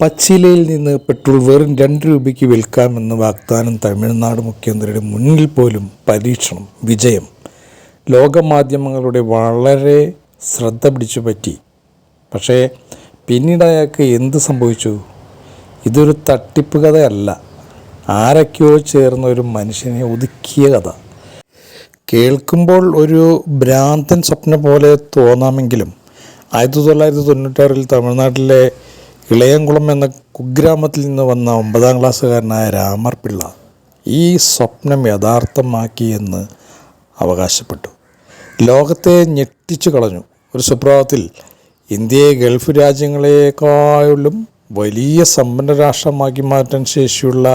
പച്ചിലയിൽ നിന്ന് പെട്രോൾ വെറും രണ്ട് രൂപയ്ക്ക് വിൽക്കാമെന്ന് വാഗ്ദാനം തമിഴ്നാട് മുഖ്യമന്ത്രിയുടെ മുന്നിൽ പോലും പരീക്ഷണം വിജയം. ലോകമാധ്യമങ്ങളുടെ വളരെ ശ്രദ്ധ പിടിച്ചു പറ്റി പക്ഷേ പിന്നീട് അയാൾക്ക് എന്ത് സംഭവിച്ചു? ഇതൊരു തട്ടിപ്പ് കഥയല്ല ആരൊക്കെയോ ചേർന്ന ഒരു മനുഷ്യനെ ഒതുക്കിയ കഥ. കേൾക്കുമ്പോൾ ഒരു ഭ്രാന്തൻ സ്വപ്നം പോലെ തോന്നാമെങ്കിലും ആയിരത്തി തൊള്ളായിരത്തി തൊണ്ണൂറ്റാറിൽ തമിഴ്നാട്ടിലെ ഇളയംകുളം എന്ന കുഗ്രാമത്തിൽ നിന്ന് വന്ന ഒമ്പതാം ക്ലാസ്സുകാരനായ രാമർ പിള്ള ഈ സ്വപ്നം യഥാർത്ഥമാക്കിയെന്ന് അവകാശപ്പെട്ടു. ലോകത്തെ ഞെട്ടിച്ചു കളഞ്ഞു. ഒരു സുപ്രഭാതത്തിൽ ഇന്ത്യയെ ഗൾഫ് രാജ്യങ്ങളെക്കാളും വലിയ സമ്പന്ന രാഷ്ട്രമാക്കി മാറ്റാൻ ശേഷിയുള്ള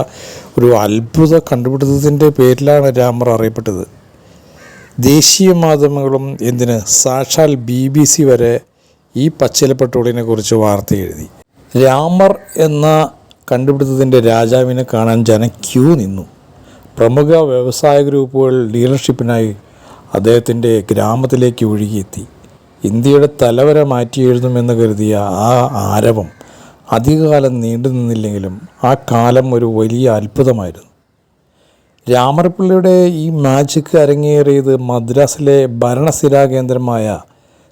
ഒരു അത്ഭുത കണ്ടുപിടുത്തത്തിന്റെ പേരിലാണ് രാമർ അറിയപ്പെട്ടത്. ദേശീയ മാധ്യമങ്ങളും എന്തിന് സാക്ഷാൽ ബി ബി സി വരെ ഈ പച്ചില പെട്രോളിനെ വാർത്ത എഴുതി. രാമർ എന്ന കണ്ടുപിടുത്തത്തിന്റെ രാജാവിനെ കാണാൻ ജനം ക്യൂ നിന്നു. പ്രമുഖ വ്യവസായ ഗ്രൂപ്പുകൾ ഡീലർഷിപ്പിനായി അദ്ദേഹത്തിന്റെ ഗ്രാമത്തിലേക്ക് ഒഴുകിയെത്തി. ഇന്ത്യയുടെ തലവരെ മാറ്റി എഴുതുമെന്ന് കരുതിയ ആ ആരവം അധികകാലം നീണ്ടു നിന്നില്ലെങ്കിലും ആ കാലം ഒരു വലിയ അത്ഭുതമായിരുന്നു. രാമർപിള്ളയുടെ ഈ മാജിക് അരങ്ങേറിയത് മദ്രാസിലെ ഭരണസ്ഥിരാ കേന്ദ്രമായ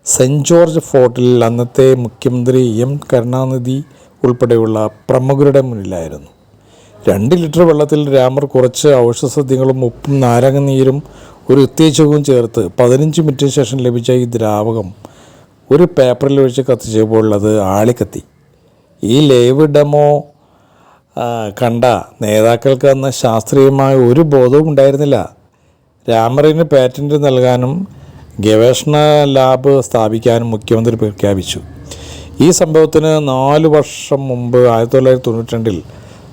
സെന്റ് ജോർജ് ഫോർട്ടിൽ അന്നത്തെ മുഖ്യമന്ത്രി എം കരുണാനിധി ഉൾപ്പെടെയുള്ള പ്രമുഖരുടെ മുന്നിലായിരുന്നു. രണ്ട് ലിറ്റർ വെള്ളത്തിൽ രാമർ കുറച്ച് ഔഷധസദ്യങ്ങളും ഉപ്പും നാരങ്ങനീരും ഒരു ഉത്തേജകവും ചേർത്ത് പതിനഞ്ച് മിനിറ്റിന് ശേഷം ലഭിച്ച ഈ ദ്രാവകം ഒരു പേപ്പറിൽ ഒഴിച്ച് കത്തിച്ചപ്പോൾ അത് ആളിക്കത്തി. ഈ ലൈവ് ഡെമോ കണ്ട നേതാക്കൾക്ക് അന്ന് ശാസ്ത്രീയമായ ഒരു ബോധവും ഉണ്ടായിരുന്നില്ല. രാമറിന് പാറ്റന്റ് നൽകാനും ഗവേഷണ ലാബ് സ്ഥാപിക്കാനും മുഖ്യമന്ത്രി പ്രഖ്യാപിച്ചു. ഈ സംഭവത്തിന് നാല് വർഷം മുമ്പ് ആയിരത്തി തൊള്ളായിരത്തി തൊണ്ണൂറ്റി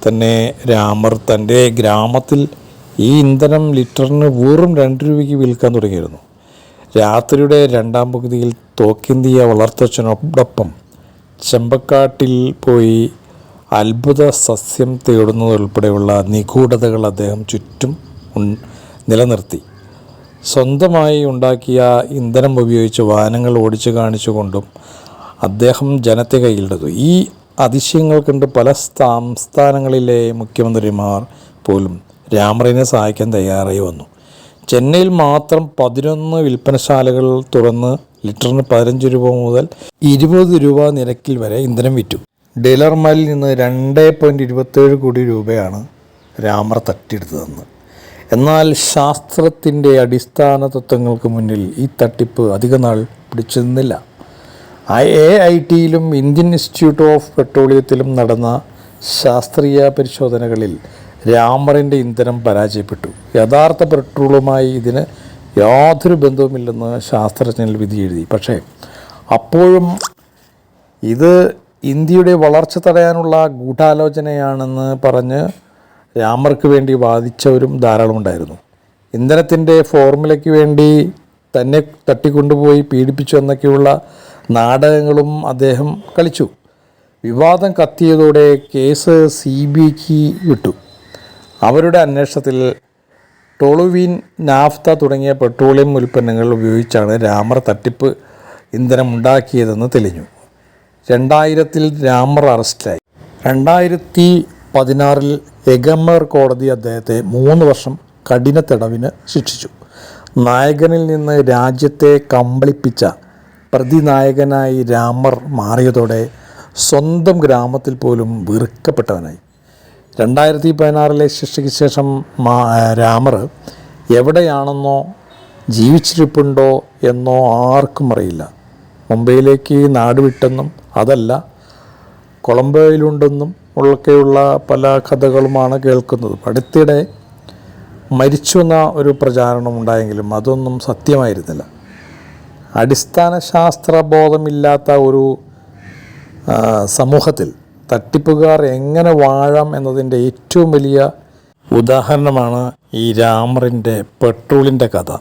തന്നെ രാമർ തന്റെ ഗ്രാമത്തിൽ ഈ ഇന്ധനം ലിറ്ററിന് വെറും രണ്ട് രൂപയ്ക്ക് വിൽക്കാൻ തുടങ്ങിയിരുന്നു. രാത്രിയുടെ രണ്ടാം പകുതിയിൽ തോക്കിന്തിയ വളർത്തച്ഛനോടൊപ്പം ചെമ്പക്കാട്ടിൽ പോയി അത്ഭുത സസ്യം തേടുന്നതുൾപ്പെടെയുള്ള നിഗൂഢതകൾ അദ്ദേഹം ചുറ്റും നിലനിർത്തി. സ്വന്തമായി ഉണ്ടാക്കിയ ഇന്ധനം ഉപയോഗിച്ച് വാഹനങ്ങൾ ഓടിച്ചു കാണിച്ചുകൊണ്ടും അദ്ദേഹം ജനത്തെ കയ്യിലെടുത്തു ഈ അതിശയങ്ങൾ കണ്ട് പല സംസ്ഥാനങ്ങളിലെ മുഖ്യമന്ത്രിമാർ പോലും രാമറിനെ സഹായിക്കാൻ തയ്യാറായി വന്നു. ചെന്നൈയിൽ മാത്രം പതിനൊന്ന് വിൽപ്പനശാലകൾ തുറന്ന് ലിറ്ററിന് പതിനഞ്ച് രൂപ മുതൽ ഇരുപത് രൂപ നിരക്കിൽ വരെ ഇന്ധനം വിറ്റു. ഡീലർമാരിൽ നിന്ന് രണ്ട് പോയിന്റ് ഇരുപത്തേഴ് കോടി രൂപയാണ് രാമർ തട്ടിയെടുത്തതെന്ന്. എന്നാൽ ശാസ്ത്രത്തിന്റെ അടിസ്ഥാന തത്വങ്ങൾക്ക് മുന്നിൽ ഈ തട്ടിപ്പ് അധികനാൾ പിടിച്ചു നിന്നില്ല എ ഐ ടിയിലും ഇന്ത്യൻ ഇൻസ്റ്റിറ്റ്യൂട്ട് ഓഫ് പെട്രോളിയത്തിലും നടന്ന ശാസ്ത്രീയ പരിശോധനകളിൽ രാമറിന്റെ ഇന്ധനം പരാജയപ്പെട്ടു. യഥാർത്ഥ പെട്രോളുമായി ഇതിന് യാതൊരു ബന്ധവുമില്ലെന്ന് ശാസ്ത്രജ്ഞൻ വിധി എഴുതി. പക്ഷേ അപ്പോഴും ഇത് ഇന്ത്യയുടെ വളർച്ച തടയാനുള്ള ഗൂഢാലോചനയാണെന്ന് പറഞ്ഞ് രാമർക്ക് വേണ്ടി വാദിച്ചവരും ധാരാളം ഉണ്ടായിരുന്നു. ഇന്ധനത്തിന്റെ ഫോർമുലയ്ക്ക് വേണ്ടി തന്നെ തട്ടിക്കൊണ്ടുപോയി പീഡിപ്പിച്ചു എന്നൊക്കെയുള്ള നാടകങ്ങളും അദ്ദേഹം കളിച്ചു. വിവാദം കത്തിയതോടെ കേസ് സി ബി ഐക്ക് വിട്ടു. അവരുടെ അന്വേഷണത്തിൽ ടോളുവീൻ നാഫ്ത തുടങ്ങിയ പെട്രോളിയം ഉൽപ്പന്നങ്ങൾ ഉപയോഗിച്ചാണ് രാമർ തട്ടിപ്പ് ഇന്ധനം ഉണ്ടാക്കിയതെന്ന് തെളിഞ്ഞു. രണ്ടായിരത്തിൽ രാമർ അറസ്റ്റിലായി. രണ്ടായിരത്തി പതിനാറിൽ എഗമർ കോടതി അദ്ദേഹത്തെ മൂന്ന് വർഷം കഠിന തടവിന് ശിക്ഷിച്ചു. നായകനിൽ നിന്ന് രാജ്യത്തെ കമ്പളിപ്പിച്ച പ്രതിനായകനായി രാമർ മാറിയതോടെ സ്വന്തം ഗ്രാമത്തിൽ പോലും വെറുക്കപ്പെട്ടവനായി. രണ്ടായിരത്തി പതിനാറിലെ ശിക്ഷയ്ക്ക് ശേഷം രാമർ എവിടെയാണെന്നോ ജീവിച്ചിരിപ്പുണ്ടോ എന്നോ ആർക്കും അറിയില്ല. മുംബൈയിലേക്ക് നാടുവിട്ടെന്നും അതല്ല കൊളംബോയിലുണ്ടെന്നും ഉള്ളൊക്കെയുള്ള പല കഥകളുമാണ് കേൾക്കുന്നത്. അടുത്തിടെ മരിച്ചു എന്ന ഒരു പ്രചാരണം ഉണ്ടായെങ്കിലും അതൊന്നും സത്യമായിരുന്നില്ല. അടിസ്ഥാന ശാസ്ത്ര ബോധമില്ലാത്ത ഒരു സമൂഹത്തിൽ തട്ടിപ്പുകാർ എങ്ങനെ വാഴാം എന്നതിന്റെ ഏറ്റവും വലിയ ഉദാഹരണമാണ് ഈ രാമറിന്റെ പെട്രോളിന്റെ കഥ.